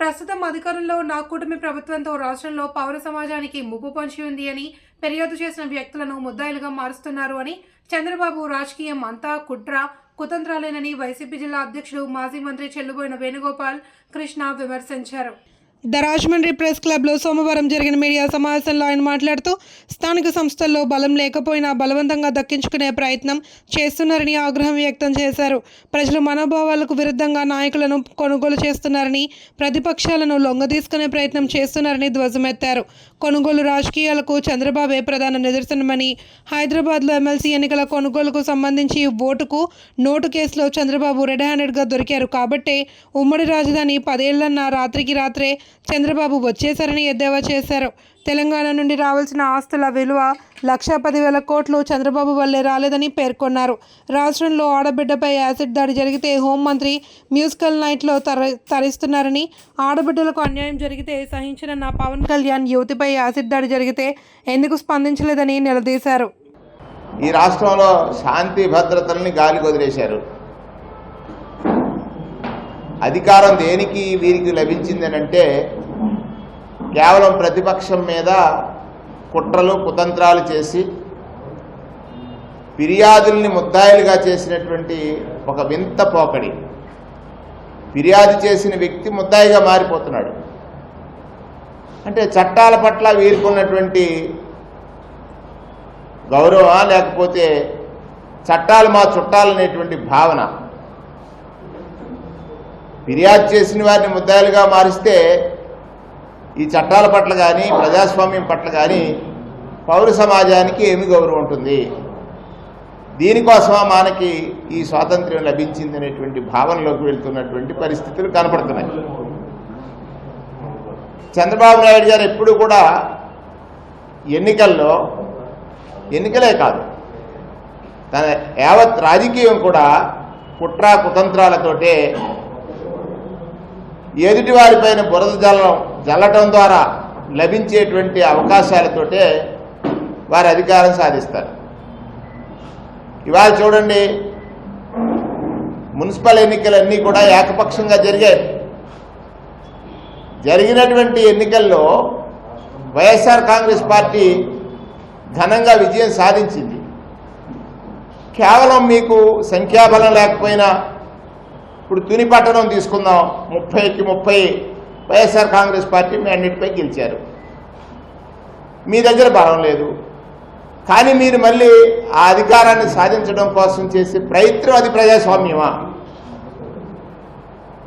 ప్రస్తుతం అధికారంలో ఉన్న కూటమి ప్రభుత్వంతో రాష్ట్రంలో పౌర సమాజానికి ముప్పు పంచి ఉంది అని ఫిర్యాదు చేసిన వ్యక్తులను ముద్దాయిలుగా మారుస్తున్నారు అని చంద్రబాబు రాజకీయం అంతా కుట్ర కుతంత్రాలేనని వైసీపీ జిల్లా అధ్యక్షుడు మాజీ మంత్రి చెల్లుబోయిన వేణుగోపాల్ కృష్ణ విమర్శించారు. ద రాజమండ్రి ప్రెస్ క్లబ్లో సోమవారం జరిగిన మీడియా సమావేశంలో ఆయన మాట్లాడుతూ స్థానిక సంస్థల్లో బలం లేకపోయినా బలవంతంగా దక్కించుకునే ప్రయత్నం చేస్తున్నారని ఆగ్రహం వ్యక్తం చేశారు. ప్రజల మనోభావాలకు విరుద్ధంగా నాయకులను కొనుగోలు చేస్తున్నారని ప్రతిపక్షాలను లొంగదీసుకునే ప్రయత్నం చేస్తున్నారని ధ్వజమెత్తారు. కొనుగోలు రాజకీయాలకు చంద్రబాబే ప్రధాన నిదర్శనమని హైదరాబాద్లో ఎమ్మెల్సీ ఎన్నికల కొనుగోలుకు సంబంధించి ఓటుకు నోటు కేసులో చంద్రబాబు రెడ్ హ్యాండెడ్గా దొరికారు కాబట్టే ఉమ్మడి రాజధాని పదేళ్ళన్న రాత్రికి రాత్రే చంద్రబాబు వచ్చేసారని ఎద్దేవా చేశారు. తెలంగాణ నుండి రావాల్సిన ఆస్తుల విలువ లక్ష పదివేల కోట్లు చంద్రబాబు వల్లే రాలేదని పేర్కొన్నారు. రాష్ట్రంలో ఆడబిడ్డపై యాసిడ్ దాడి జరిగితే హోంమంత్రి మ్యూజికల్ నైట్లో తర తరిస్తున్నారని ఆడబిడ్డలకు అన్యాయం జరిగితే సహించిన నా పవన్ కళ్యాణ్ యువతిపై యాసిడ్ దాడి జరిగితే ఎందుకు స్పందించలేదని నిలదీశారు. ఈ రాష్ట్రంలో శాంతి భద్రతల్ని గాలి వదిలేశారు. అధికారం దేనికి వీరికి లభించిందనంటే కేవలం ప్రతిపక్షం మీద కుట్రలు కుతంత్రాలు చేసి ఫిర్యాదుల్ని ముద్దాయిలుగా చేసినటువంటి ఒక వింత పోకడి. ఫిర్యాదు చేసిన వ్యక్తి ముద్దాయిగా మారిపోతున్నాడు. అంటే చట్టాల పట్ల వీరుకున్నటువంటి గౌరవ లేకపోతే చట్టాలు మా చుట్టాలనేటువంటి భావన? ఫిర్యాదు చేసిన వారిని ముద్దాయిలుగా మారిస్తే ఈ చట్టాల పట్ల కానీ ప్రజాస్వామ్యం పట్ల కానీ పౌర సమాజానికి ఏమి గౌరవం ఉంటుంది? దీనికోసమా మనకి ఈ స్వాతంత్ర్యం లభించిందనేటువంటి భావనలోకి వెళ్తున్నటువంటి పరిస్థితులు కనపడుతున్నాయి. చంద్రబాబు నాయుడు గారు ఎప్పుడు కూడా ఎన్నికల్లో ఎన్నికలే కాదు తన యావత్ రాజకీయం కూడా కుట్ర కుతంత్రాలతోటే ఎదుటి వారిపైన బురద జల్లం జల్లటం ద్వారా లభించేటువంటి అవకాశాలతోటే వారి అధికారం సాధిస్తారు. ఇవాళ చూడండి మున్సిపల్ ఎన్నికలన్నీ కూడా ఏకపక్షంగా జరిగాయి. జరిగినటువంటి ఎన్నికల్లో వైఎస్ఆర్ కాంగ్రెస్ పార్టీ ఘనంగా విజయం సాధించింది. కేవలం మీకు సంఖ్యాబలం లేకపోయినా ఇప్పుడు తుని పట్టణం తీసుకుందాం. ముప్పైకి ముప్పై వైఎస్ఆర్ కాంగ్రెస్ పార్టీ మీ అన్నిటిపై గెలిచారు. మీ దగ్గర బలం లేదు. కానీ మీరు మళ్ళీ ఆ అధికారాన్ని సాధించడం కోసం చేసే ప్రయత్నం అది ప్రజాస్వామ్యమా?